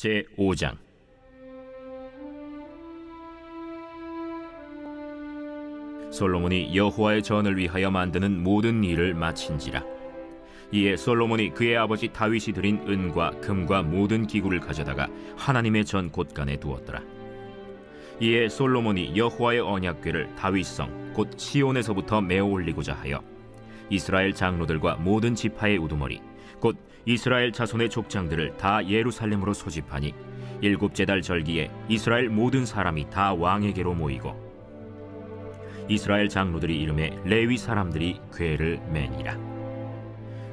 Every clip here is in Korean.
제 5장. 솔로몬이 여호와의 전을 위하여 만드는 모든 일을 마친지라. 이에 솔로몬이 그의 아버지 다윗이 드린 은과 금과 모든 기구를 가져다가 하나님의 전 곳간에 두었더라. 이에 솔로몬이 여호와의 언약궤를 다윗성 곧 시온에서부터 메어 올리고자 하여 이스라엘 장로들과 모든 지파의 우두머리 곧 이스라엘 자손의 족장들을 다 예루살렘으로 소집하니 일곱째 달 절기에 이스라엘 모든 사람이 다 왕에게로 모이고 이스라엘 장로들이 이름에 레위 사람들이 궤를 매니라.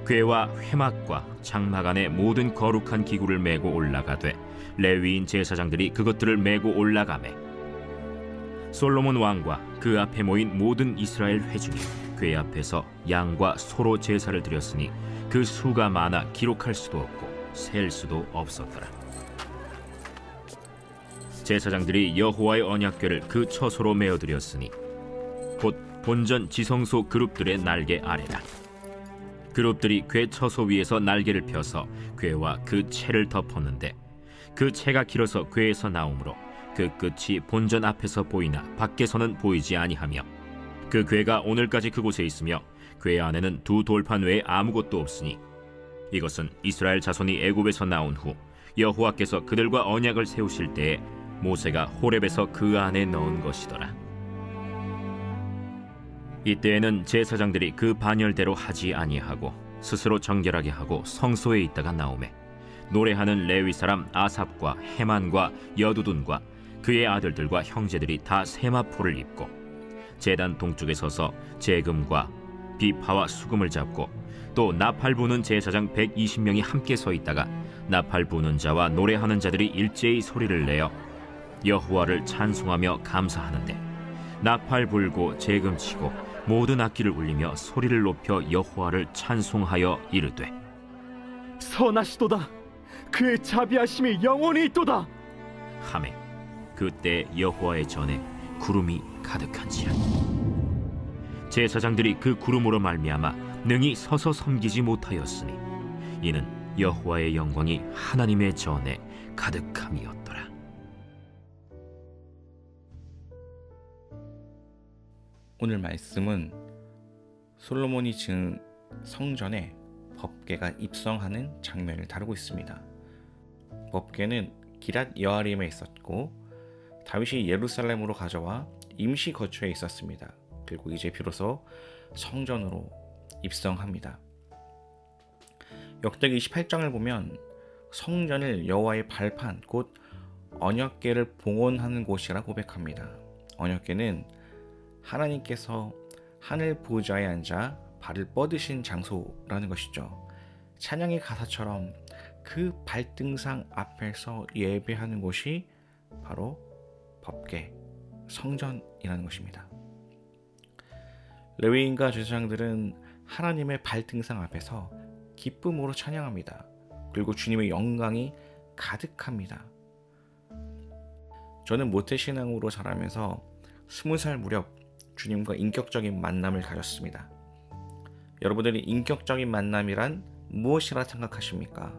궤와 회막과 장막 안에 모든 거룩한 기구를 메고 올라가되 레위인 제사장들이 그것들을 메고 올라가매 솔로몬 왕과 그 앞에 모인 모든 이스라엘 회중이 궤 앞에서 양과 소로 제사를 드렸으니 그 수가 많아 기록할 수도 없고 셀 수도 없었더라. 제사장들이 여호와의 언약궤를 그 처소로 메어 드렸으니 곧 본전 지성소 그룹들의 날개 아래라. 그룹들이 궤 처소 위에서 날개를 펴서 궤와 그 채를 덮었는데 그 채가 길어서 궤에서 나오므로 그 끝이 본전 앞에서 보이나 밖에서는 보이지 아니하며 그 궤가 오늘까지 그곳에 있으며 궤 안에는 두 돌판 외에 아무것도 없으니 이것은 이스라엘 자손이 애굽에서 나온 후 여호와께서 그들과 언약을 세우실 때에 모세가 호렙에서 그 안에 넣은 것이더라. 이때에는 제사장들이 그 반열대로 하지 아니하고 스스로 정결하게 하고 성소에 있다가 나오매 노래하는 레위 사람 아삽과 헤만과 여두둔과 그의 아들들과 형제들이 다 세마포를 입고 제단 동쪽에 서서 재금과 비파와 수금을 잡고 또 나팔 부는 제사장 120명이 함께 서 있다가 나팔 부는 자와 노래하는 자들이 일제히 소리를 내어 여호와를 찬송하며 감사하는데 나팔 불고 재금 치고 모든 악기를 울리며 소리를 높여 여호와를 찬송하여 이르되 선하시도다. 그의 자비하심이 영원히 있도다. 하매 그때 여호와의 전에 구름이 가득한지라 제사장들이 그 구름으로 말미암아 능히 서서 섬기지 못하였으니 이는 여호와의 영광이 하나님의 전에 가득함이었더라 오늘 말씀은 솔로몬이 지은 성전에 법궤가 입성하는 장면을 다루고 있습니다. 법궤는 기랏 여아림에 있었고 다윗이 예루살렘으로 가져와 임시 거처에 있었습니다. 그리고 이제 비로소 성전으로 입성합니다. 역대기 28장을 보면 성전을 여호와의 발판 곧 언약궤를 봉헌하는 곳이라 고백합니다. 언약궤는 하나님께서 하늘 보좌에 앉아 발을 뻗으신 장소라는 것이죠. 찬양의 가사처럼 그 발등상 앞에서 예배하는 곳이 바로 법계 성전이라는 것입니다. 레위인과 제사장들은 하나님의 발등상 앞에서 기쁨으로 찬양합니다. 그리고 주님의 영광이 가득합니다. 저는 모태신앙으로 자라면서 스무 살 무렵 주님과 인격적인 만남을 가졌습니다. 여러분들이 인격적인 만남이란 무엇이라 생각하십니까?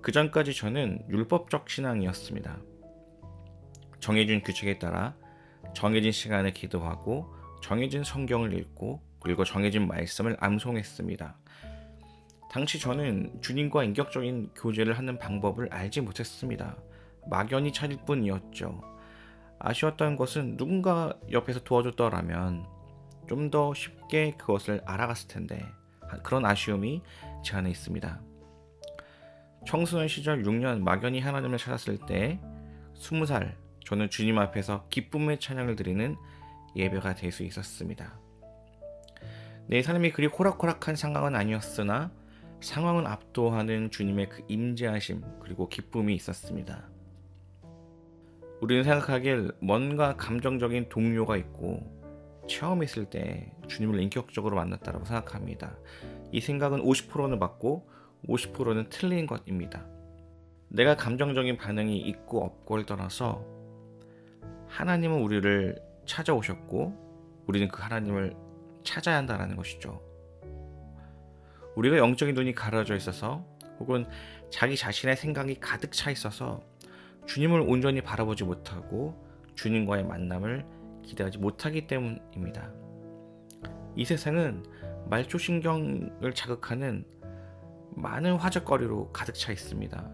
그 전까지 저는 율법적 신앙이었습니다. 정해진 규칙에 따라 정해진 시간에 기도하고 정해진 성경을 읽고 그리고 정해진 말씀을 암송했습니다. 당시 저는 주님과 인격적인 교제를 하는 방법을 알지 못했습니다. 막연히 찾을 뿐이었죠. 아쉬웠던 것은 누군가 옆에서 도와줬더라면 좀 더 쉽게 그것을 알아갔을 텐데 그런 아쉬움이 제 안에 있습니다. 청소년 시절 6년 막연히 하나님을 찾았을 때 20살 저는 주님 앞에서 기쁨의 찬양을 드리는 예배가 될 수 있었습니다. 내 삶이 그리 호락호락한 상황은 아니었으나 상황은 압도하는 주님의 그 임재하심 그리고 기쁨이 있었습니다. 우리는 생각하길 뭔가 감정적인 동료가 있고 체험했을 때 주님을 인격적으로 만났다고 생각합니다. 이 생각은 50%는 맞고 50%는 틀린 것입니다. 내가 감정적인 반응이 있고 없고를 떠나서 하나님은 우리를 찾아오셨고 우리는 그 하나님을 찾아야 한다는 것이죠. 우리가 영적인 눈이 가려져 있어서 혹은 자기 자신의 생각이 가득 차 있어서 주님을 온전히 바라보지 못하고 주님과의 만남을 기대하지 못하기 때문입니다. 이 세상은 말초신경을 자극하는 많은 화제거리로 가득 차 있습니다.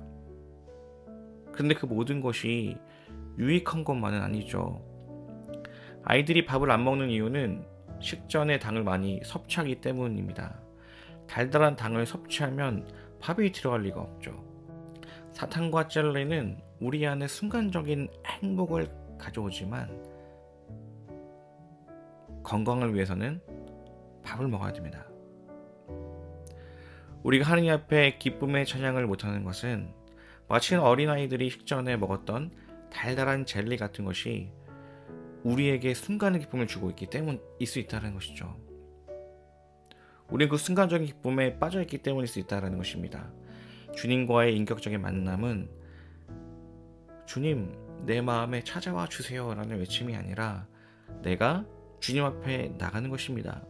그런데 그 모든 것이 유익한 것만은 아니죠. 아이들이 밥을 안 먹는 이유는 식전에 당을 많이 섭취하기 때문입니다. 달달한 당을 섭취하면 밥이 들어갈 리가 없죠. 사탕과 젤리는 우리 안에 순간적인 행복을 가져오지만 건강을 위해서는 밥을 먹어야 됩니다. 우리가 하느님 앞에 기쁨의 찬양을 못하는 것은 마치 어린아이들이 식전에 먹었던 달달한 젤리 같은 것이 우리에게 순간의 기쁨을 주고 있기 때문 일 수 있다는 것이죠. 우리는 그 순간적인 기쁨에 빠져 있기 때문일 수 있다는 것입니다. 주님과의 인격적인 만남은 주님 내 마음에 찾아와 주세요라는 외침이 아니라 내가 주님 앞에 나가는 것입니다.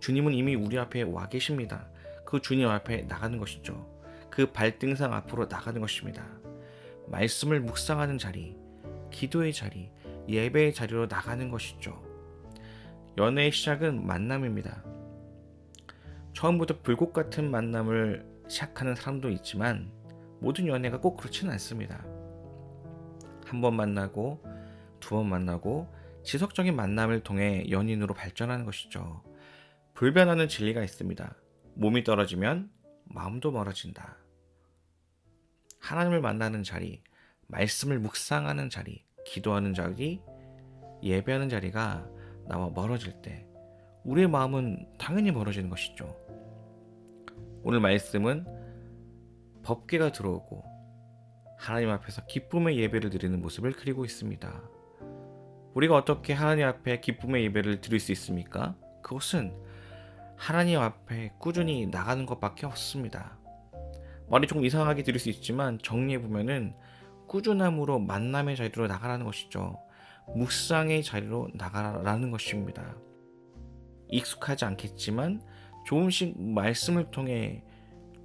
주님은 이미 우리 앞에 와 계십니다. 그 주님 앞에 나가는 것이죠. 그 발등상 앞으로 나가는 것입니다. 말씀을 묵상하는 자리, 기도의 자리, 예배의 자리로 나가는 것이죠. 연애의 시작은 만남입니다. 처음부터 불꽃 같은 만남을 시작하는 사람도 있지만 모든 연애가 꼭 그렇지는 않습니다. 한 번 만나고 두 번 만나고 지속적인 만남을 통해 연인으로 발전하는 것이죠. 불변하는 진리가 있습니다. 몸이 떨어지면 마음도 멀어진다. 하나님을 만나는 자리, 말씀을 묵상하는 자리, 기도하는 자리, 예배하는 자리가 나와 멀어질 때 우리의 마음은 당연히 멀어지는 것이죠. 오늘 말씀은 법계가 들어오고 하나님 앞에서 기쁨의 예배를 드리는 모습을 그리고 있습니다. 우리가 어떻게 하나님 앞에 기쁨의 예배를 드릴 수 있습니까? 그것은 하나님 앞에 꾸준히 나가는 것밖에 없습니다. 말이 조금 이상하게 들릴 수 있지만 정리해 보면은 꾸준함으로 만남의 자리로 나가라는 것이죠. 묵상의 자리로 나가라는 것입니다. 익숙하지 않겠지만 조금씩 말씀을 통해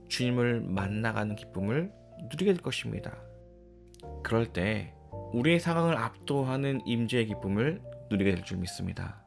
주님을 만나가는 기쁨을 누리게 될 것입니다. 그럴 때 우리의 상황을 압도하는 임재의 기쁨을 누리게 될 줄 믿습니다.